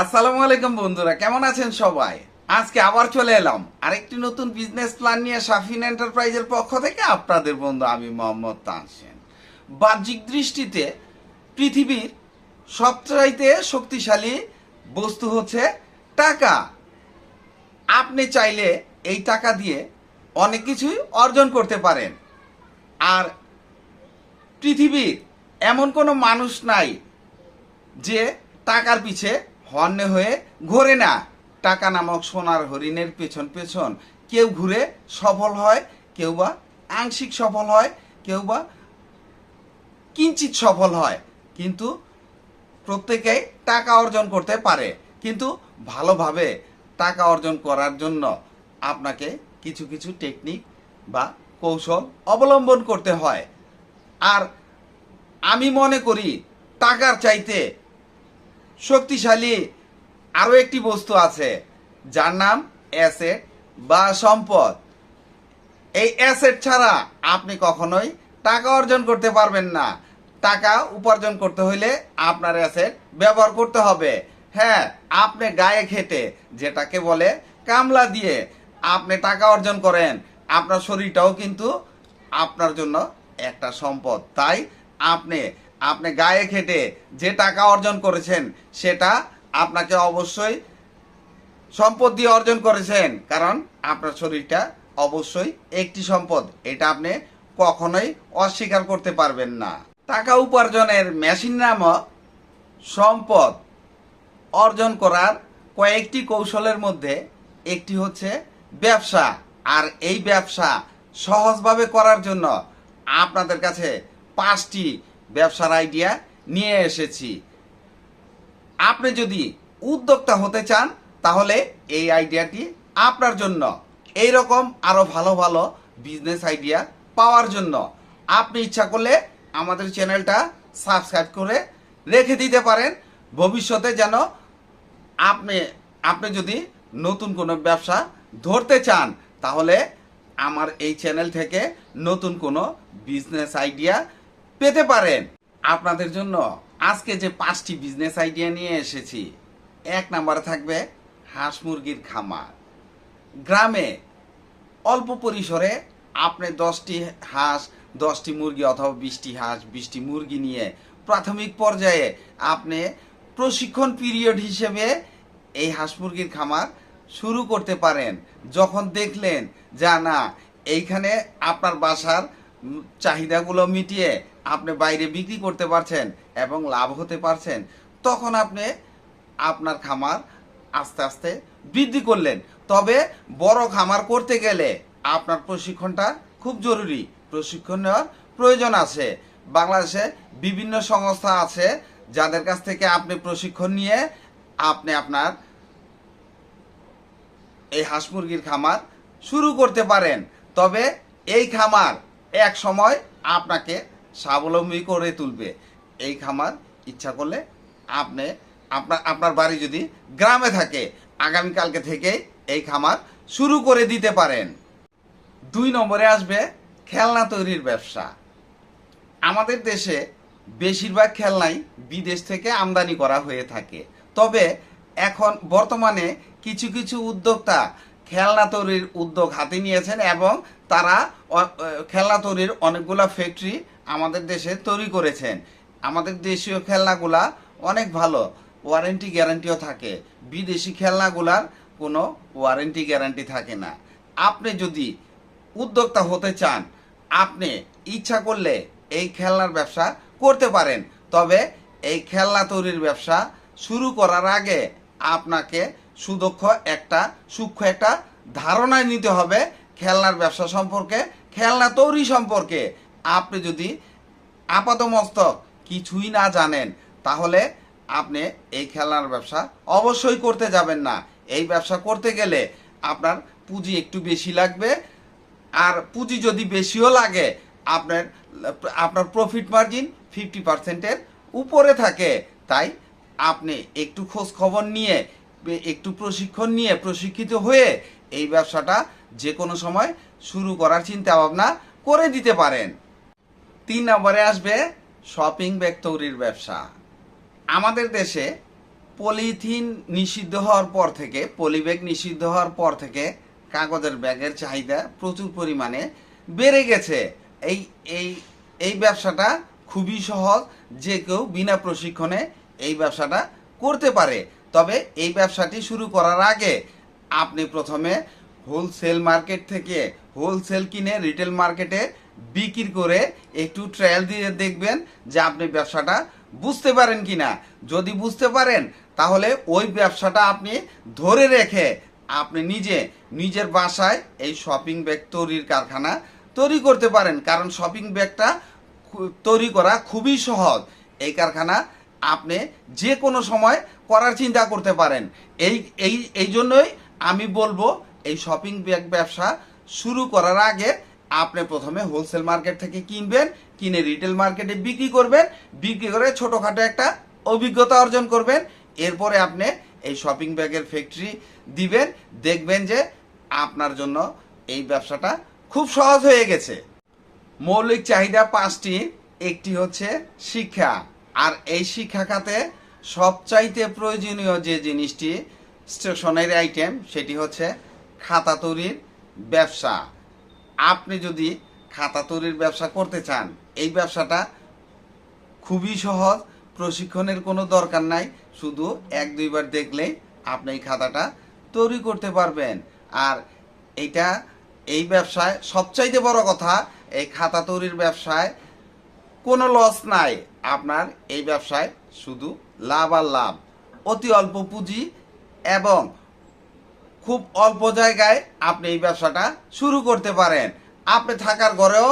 আসসালামু আলাইকুম বন্ধুরা, কেমন আছেন সবাই? আজকে আবার চলে এলাম আরেকটি নতুন বিজনেস প্ল্যান নিয়ে সাফিন এন্টারপ্রাইজের পক্ষ থেকে আপনাদের বন্ধু আমি মোহাম্মদ তানসেন। বাহ্যিক দৃষ্টিতে পৃথিবীর সবচাইতে শক্তিশালী বস্তু হচ্ছে টাকা। আপনি চাইলে এই টাকা দিয়ে অনেক কিছুই অর্জন করতে পারেন। আর পৃথিবীর এমন কোনো মানুষ নাই যে টাকার পিছে হর্নে হয়ে ঘোরে না। টাকা নামক সোনার হরিণের পেছন পেছন কেউ ঘুরে সফল হয়, কেউ বা আংশিক সফল হয়, কেউ বা কিঞ্চিত সফল হয়। কিন্তু প্রত্যেকেই টাকা অর্জন করতে পারে। কিন্তু ভালোভাবে টাকা অর্জন করার জন্য আপনাকে কিছু কিছু টেকনিক বা কৌশল অবলম্বন করতে হয়। আর আমি মনে করি, টাকার চাইতে শক্তিশালী আরও একটি বস্তু আছে, যার নাম অ্যাসেট বা সম্পদ। এই অ্যাসেট ছাড়া আপনি কখনোই টাকা অর্জন করতে পারবেন না। টাকা উপার্জন করতে হলে আপনার অ্যাসেট ব্যবহার করতে হবে। হ্যাঁ আপনি গায়ে খেটে যেটাকে বলে কামলা দিয়ে আপনি টাকা অর্জন করেন, আপনার শরীরটাও কিন্তু আপনার জন্য একটা সম্পদ। তাই আপনি আপনি গায়ে খেটে যে টাকা অর্জন করেছেন, সেটা আপনাকে অবশ্যই সম্পদ দিয়ে অর্জন করেছেন। কারণ আপনার শরীরটা অবশ্যই একটি সম্পদ। এটা আপনি কখনোই অস্বীকার করতে পারবেন না। টাকা উপার্জনের মেশিন নামক সম্পদ অর্জন করার কয়েকটি কৌশলের মধ্যে একটি হচ্ছে ব্যবসা। আর এই ব্যবসা সহজভাবে করার জন্য আপনাদের কাছে পাঁচটি ব্যবসার আইডিয়া নিয়ে এসেছি। আপনি যদি উদ্যোক্তা হতে চান, তাহলে এই আইডিয়াটি আপনার জন্য। এই রকম আরও ভালো ভালো বিজনেস আইডিয়া পাওয়ার জন্য। আপনি ইচ্ছা করলে আমাদের চ্যানেলটা সাবস্ক্রাইব করে রেখে দিতে পারেন। ভবিষ্যতে যেন আপনি আপনি যদি নতুন কোনো ব্যবসা ধরতে চান, তাহলে আমার এই চ্যানেল থেকে নতুন কোনো বিজনেস আইডিয়া পেতে পারেন। আপনাদের জন্য আজকে যে পাঁচটি বিজনেস আইডিয়া নিয়ে এসেছি, এক নাম্বারে থাকবে হাঁস মুরগির খামার। গ্রামে অল্প পরিসরে আপনি দশটি হাঁস, দশটি মুরগি অথবা বিশটি হাঁস, বিশটি মুরগি নিয়ে প্রাথমিক পর্যায়ে আপনি প্রশিক্ষণ পিরিয়ড হিসেবে এই হাঁস মুরগির খামার শুরু করতে পারেন। যখন দেখলেন যা, না, এইখানে আপনার বাসার চাহিদাগুলো মিটিয়ে আপনি বাইরে বিক্রি করতে পারছেন এবং লাভ হতে পারছেন, তখন আপনি আপনার খামার আস্তে আস্তে বৃদ্ধি করলেন। তবে বড় খামার করতে গেলে আপনার প্রশিক্ষণটা খুব জরুরি। প্রশিক্ষণ নেওয়ার প্রয়োজন আছে। বাংলাদেশে বিভিন্ন সংস্থা আছে যাদের কাছ থেকে আপনি প্রশিক্ষণ নিয়ে আপনি আপনার এই হাঁস মুরগির খামার শুরু করতে পারেন। তবে এই খামার এক সময় আপনাকে স্বাবলম্বী করে তুলবে। এই খামার ইচ্ছা করলে আপনি, আপনার আপনার বাড়ি যদি গ্রামে থাকে, আগামীকালকে থেকে এই খামার শুরু করে দিতে পারেন। দুই নম্বরে আসবে খেলনা তৈরির ব্যবসা। আমাদের দেশে বেশিরভাগ খেলনাই বিদেশ থেকে আমদানি করা হয়ে থাকে। তবে এখন বর্তমানে কিছু কিছু উদ্যোক্তা খেলনা তৈরির উদ্যোগ হাতে নিয়েছেন এবং তারা খেলনা তৈরির অনেকগুলা ফ্যাক্টরি আমাদের দেশে তৈরি করেছেন। আমাদের দেশীয় খেলনাগুলা অনেক ভালো, ওয়ারেন্টি গ্যারান্টিও থাকে। বিদেশি খেলনাগুলার কোনো ওয়ারেন্টি গ্যারান্টি থাকে না। আপনি যদি উদ্যোক্তা হতে চান, আপনি ইচ্ছা করলে এই খেলনার ব্যবসা করতে পারেন। তবে এই খেলনা তৈরির ব্যবসা শুরু করার আগে আপনাকে সুদক্ষ একটা, সূক্ষ্ম একটা ধারণা নিতে হবে খেলনার ব্যবসা সম্পর্কে, খেলনা তৈরি সম্পর্কে। আপনি যদি আপাতমস্তক কিছুই না জানেন, তাহলে আপনি এই খেলনার ব্যবসা অবশ্যই করতে যাবেন না। এই ব্যবসা করতে গেলে আপনার পুঁজি একটু বেশি লাগবে, আর পুঁজি যদি বেশিও লাগে, আপনার আপনার প্রফিট মার্জিন ফিফটি পার্সেন্টের উপরে থাকে। তাই আপনি একটু খোঁজ খবর নিয়ে, একটু প্রশিক্ষণ নিয়ে প্রশিক্ষিত হয়ে এই ব্যবসাটা যে কোনো সময় শুরু করার চিন্তা ভাবনা করে দিতে পারেন। তিন নম্বরে আসবে শপিং ব্যাগ তৈরির ব্যবসা। আমাদের দেশে পলিথিন নিষিদ্ধ হওয়ার পর থেকে পলিব্যাগ নিষিদ্ধ হওয়ার পর থেকে কাগজের ব্যাগের চাহিদা প্রচুর পরিমাণে বেড়ে গেছে। এই এই এই ব্যবসাটা খুবই সহজ, যে কেউ বিনা প্রশিক্ষণে এই ব্যবসাটা করতে পারে। তবে এই ব্যবসাটি শুরু করার আগে আপনি প্রথমে হোলসেল মার্কেট থেকে হোলসেল কিনে রিটেল মার্কেটে বিক্রি করে একটু ট্রায়াল দিয়ে দেখবেন যে আপনি ব্যবসাটা বুঝতে পারেন কিনা। যদি বুঝতে পারেন, তাহলে ওই ব্যবসাটা আপনি ধরে রেখে আপনি নিজে, নিজের বাসায় এই শপিং ব্যাগ তৈরির কারখানা তৈরি করতে পারেন। কারণ শপিং ব্যাগটা তৈরি করা খুবই সহজ। এই কারখানা আপনি যে কোনো সময় করার চিন্তা করতে পারেন। এই এই এই জন্যই আমি বলব, এই শপিং ব্যাগ ব্যবসা শুরু করার আগে আপনি প্রথমে হোলসেল মার্কেট থেকে কিনবেন, কিনে রিটেল মার্কেটে বিক্রি করবেন, বিক্রি করে ছোটোখাটো একটা অভিজ্ঞতা অর্জন করবেন। এরপরে আপনি এই শপিং ব্যাগের ফ্যাক্টরি দিবেন, দেখবেন যে আপনার জন্য এই ব্যবসাটা খুব সহজ হয়ে গেছে। মৌলিক চাহিদা পাঁচটি, একটি হচ্ছে শিক্ষা। আর এই শিক্ষা খাতে সবচাইতে প্রয়োজনীয় যে জিনিসটি স্টেশনারি আইটেম সেটি হচ্ছে খাতা তৈরির ব্যবসা। আপনি যদি খাতা তৈরির ব্যবসা করতে চান, এই ব্যবসাটা খুবই সহজ, প্রশিক্ষণের কোনো দরকার নাই, শুধু এক দুইবার দেখলেই আপনি এই খাতাটা তৈরি করতে পারবেন। আর এটা এই ব্যবসায় সবচাইতে বড় কথা, এই খাতা তৈরির ব্যবসায় কোনো লস নাই। আপনার এই ব্যবসায় শুধু লাভ আর লাভ। অতি অল্প পুঁজি এবং খুব অল্প জায়গায় আপনি এই ব্যবসাটা শুরু করতে পারেন। আপনি থাকার ঘরেও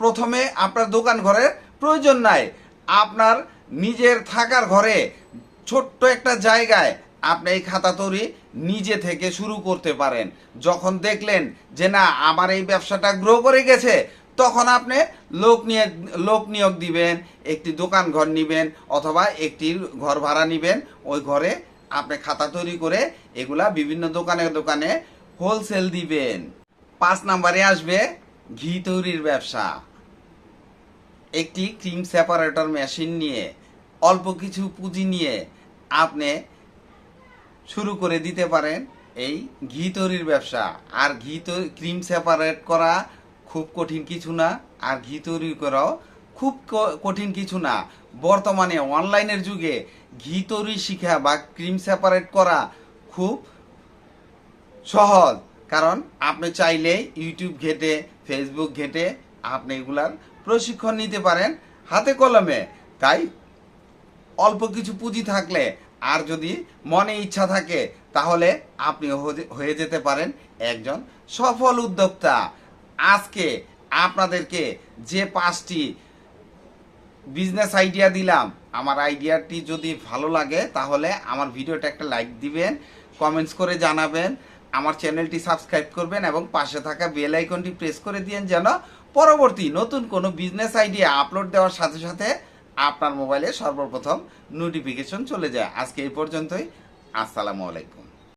প্রথমে আপনার দোকান ঘরের প্রয়োজন নাই। আপনার নিজের থাকার ঘরে ছোট্ট একটা জায়গায় আপনি এই খাতা তৈরি নিজে থেকে শুরু করতে পারেন। যখন দেখলেন যে না, আমার এই ব্যবসাটা গ্রো করে গেছে, তখন আপনি লোক নিয়ে, লোক নিয়োগ দিবেন, একটি দোকান ঘর নিবেন অথবা একটি ঘর ভাড়া নিবেন, ওই ঘরে আপনি খাতা তৈরি করে এগুলা বিভিন্ন দোকানে দোকানে হোলসেল দিবেন। পাঁচ নাম্বারে আসবে ঘি তৈরির ব্যবসা। একটি ক্রিম সেপারেটর মেশিন নিয়ে, অল্প কিছু পুঁজি নিয়ে আপনি শুরু করে দিতে পারেন এই ঘি তৈরির ব্যবসা। আর ঘি ক্রিম সেপারেট করা খুব কঠিন কিছু না, আর ঘি তৈরি করাও খুব কঠিন কিছু না। বর্তমানে অনলাইনের যুগে ঘি তৈরি শিখা বা ক্রিম সেপারেট করা খুব সহজ। কারণ আপনি চাইলে ইউটিউব ঘেটে, ফেসবুক ঘেটে আপনি এগুলার প্রশিক্ষণ নিতে পারেন হাতে কলমে। তাই অল্প কিছু পুঁজি থাকলে আর যদি মনে ইচ্ছা থাকে, তাহলে আপনি হয়ে যেতে পারেন একজন সফল উদ্যোক্তা। আজকে আপনাদেরকে যে পাঁচটি বিজনেস আইডিয়া দিলাম। আমার আইডিয়াটি যদি ভালো লাগে, তাহলে আমার ভিডিওটা একটা লাইক দিবেন কমেন্টস করে জানাবেন, আমার চ্যানেলটি সাবস্ক্রাইব করবেন এবং পাশে থাকা বেল আইকনটি প্রেস করে দিয়েন যেন পরবর্তী নতুন কোনো বিজনেস আইডিয়া আপলোড দেওয়ার সাথে সাথে আপনার মোবাইলে সর্বপ্রথম নোটিফিকেশন চলে যায়। আজকে এই পর্যন্তই। আসসালামু আলাইকুম।